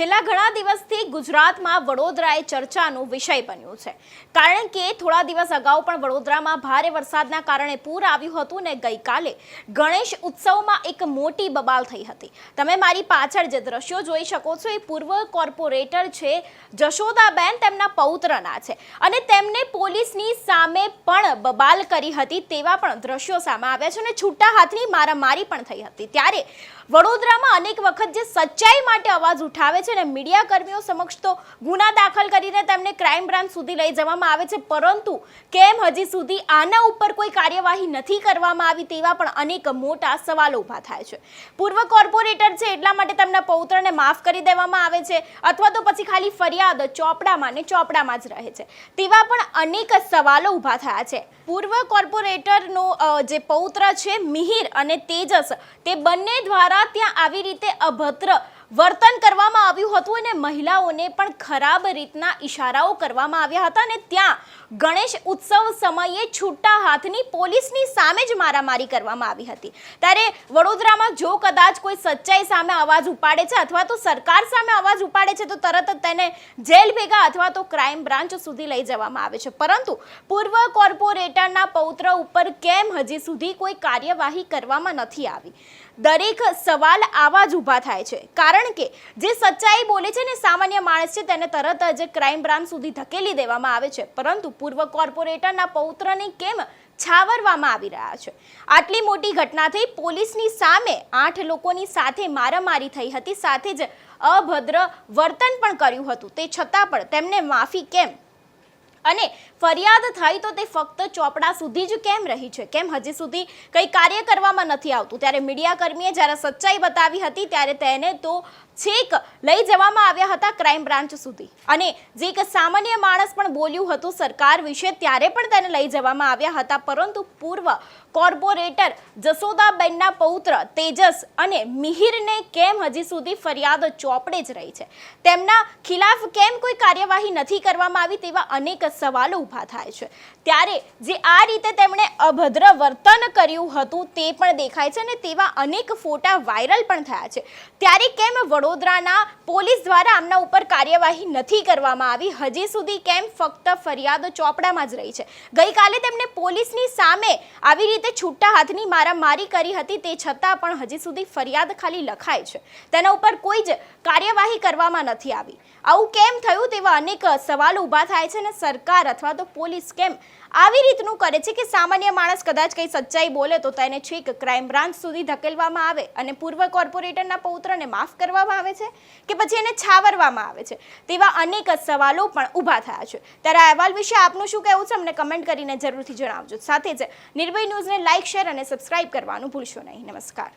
છેલ્લા ઘણા દિવસથી ગુજરાતમાં વડોદરા એ ચર્ચાનો વિષય બન્યો છે. કારણ કે થોડા દિવસ અગાઉ પણ વડોદરામાં ભારે વરસાદના કારણે પૂર આવ્યું હતું ને ગઈકાલે ગણેશ ઉત્સવમાં એક મોટી બબાલ થઈ હતી. તમે મારી પાછળ જે દ્રશ્યો જોઈ શકો છો, એ પૂર્વ કોર્પોરેટર છે જશોદાબેન તેમના પૌત્રના છે. અને તેમને પોલીસની સામે પણ બબાલ કરી હતી તેવા પણ દ્રશ્યો સામે આવ્યા છે અને છૂટા હાથની મારામારી પણ થઈ હતી. ત્યારે વડોદરામાં અનેક વખત જે સચ્ચાઈ માટે અવાજ ઉઠાવે છે ને, મીડિયા કર્મીઓ સમક્ષ તો ગુના દાખલ કરીને તેમને ક્રાઇમ બ્રાન્ચ સુધી લઈ જવામાં આવે છે. પરંતુ કેમ હજી સુધી આના ઉપર કોઈ કાર્યવાહી નથી કરવામાં આવી તેવા પણ અનેક મોટા સવાલો ઊભા થાય છે. પૂર્વ કોર્પોરેટર છે, એટલા માટે તેમના પૌત્રને માફ કરી દેવામાં આવે છે, અથવા તો પછી ખાલી ફરિયાદ ચોપડામાં ને ચોપડામાં જ રહે છે. તેવા પણ અનેક સવાલો ઊભા થયા છે. પૂર્વ કોર્પોરેટરનો જે પૌત્ર છે, મિહિર અને તેજસ, તે બંને દ્વારા ત્યાં આવી રીતે અભદ્ર વર્તન કરવામાં આવ્યું હતું અને મહિલાઓને પણ ખરાબ રીતના ઈશારાઓ કરવામાં આવ્યા હતા અને ત્યાં ગણેશ ઉત્સવ સમયે છૂટા હાથની પોલીસની સામે જ મારામારી કરવામાં આવી હતી. ત્યારે વડોદરામાં જો કદાચ કોઈ સચ્ચાઈ સામે અવાજ ઉપાડે છે અથવા તો સરકાર સામે અવાજ ઉપાડે છે તો તરત જ તેને જેલ ભેગા અથવા તો ક્રાઇમ બ્રાન્ચ સુધી લઈ જવામાં આવે છે. પરંતુ પૂર્વ કોર્પોરેટરના પૌત્ર ઉપર કેમ હજી સુધી કોઈ કાર્યવાહી કરવામાં નથી આવી? દરેક સવાલ આવા જ ઊભા થાય છે. કારણ કે જે સચ્ચાઈ બોલે છે ને સામાન્ય માણસ છે, તેને તરત જ ક્રાઇમ બ્રાન્ચ સુધી ધકેલી દેવામાં આવે છે. પરંતુ પૂર્વ કોર્પોરેટરના પૌત્રને કેમ છાવરવામાં આવી રહ્યા છે? આટલી મોટી ઘટના થઈ, પોલીસની સામે આઠ લોકોની સાથે મારામારી થઈ હતી, સાથે જ અભદ્ર વર્તન પણ કર્યું હતું. તે છતાં પણ તેમને માફી કેમ? અને ફરિયાદ થઈ તો તે ફક્ત ચોપડા સુધી જ કેમ રહી છે? કેમ હજી સુધી કંઈ કાર્ય કરવામાં નથી આવતું? ત્યારે મીડિયાકર્મીએ જ્યારે સચ્ચાઈ બતાવી હતી, ત્યારે તેને તો છેક લઈ જવામાં આવ્યા હતા ક્રાઇમ બ્રાન્ચ સુધી. અને જે એક સામાન્ય માણસ પણ બોલ્યું હતું સરકાર વિશે, ત્યારે પણ તેને લઈ જવામાં આવ્યા હતા. પરંતુ પૂર્વ કોર્પોરેટર જસોદાબેનના પૌત્ર તેજસ અને મિહિરને કેમ હજી સુધી ફરિયાદ ચોપડે જ રહી છે? તેમના ખિલાફ કેમ કોઈ કાર્યવાહી નથી કરવામાં આવી તેવા અનેક સવાલો ઊભા થાય છે. ત્યારે જે આ રીતે તેમણે અભદ્ર વર્તન કર્યું હતું તે પણ દેખાય છે અને તેવા અનેક ફોટા વાયરલ પણ થયા છે. ત્યારે કેમ વડોદરાના પોલીસ દ્વારા આમના ઉપર કાર્યવાહી નથી કરવામાં આવી? હજી સુધી કેમ ફક્ત ફરિયાદ ચોપડામાં જ રહી છે? ગઈકાલે તેમને પોલીસની સામે આવી રીતે છૂટા હાથની મારામારી કરી હતી તે છતાં પણ હજી સુધી ફરિયાદ ખાલી લખાય છે. તેના ઉપર કોઈ જ કાર્યવાહી કરવામાં નથી આવી. આવું કેમ થયું તેવા અનેક સવાલો ઊભા થાય છે અને સરકાર અથવા તો પોલીસ કેમ આવી રીતનું કરે છે કે સામાન્ય માણસ કદાચ કંઈ સચ્ચાઈ બોલે તો તેને છીક ક્રાઇમ બ્રાન્ચ સુધી ધકેલવામાં આવે અને પૂર્વ કોર્પોરેટરના પૌત્રને માફ કરવામાં આવે છે કે પછી એને છાવરવામાં આવે છે? તેવા અનેક સવાલો પણ ઊભા થયા છે. ત્યારે આ અહેવાલ વિશે આપનું શું કહેવું છે? અમને કમેન્ટ કરીને જરૂરથી જણાવજો. સાથે જ નિર્ભય ન્યૂઝને લાઇક, શેર અને સબસ્ક્રાઇબ કરવાનું ભૂલશો નહીં. નમસ્કાર.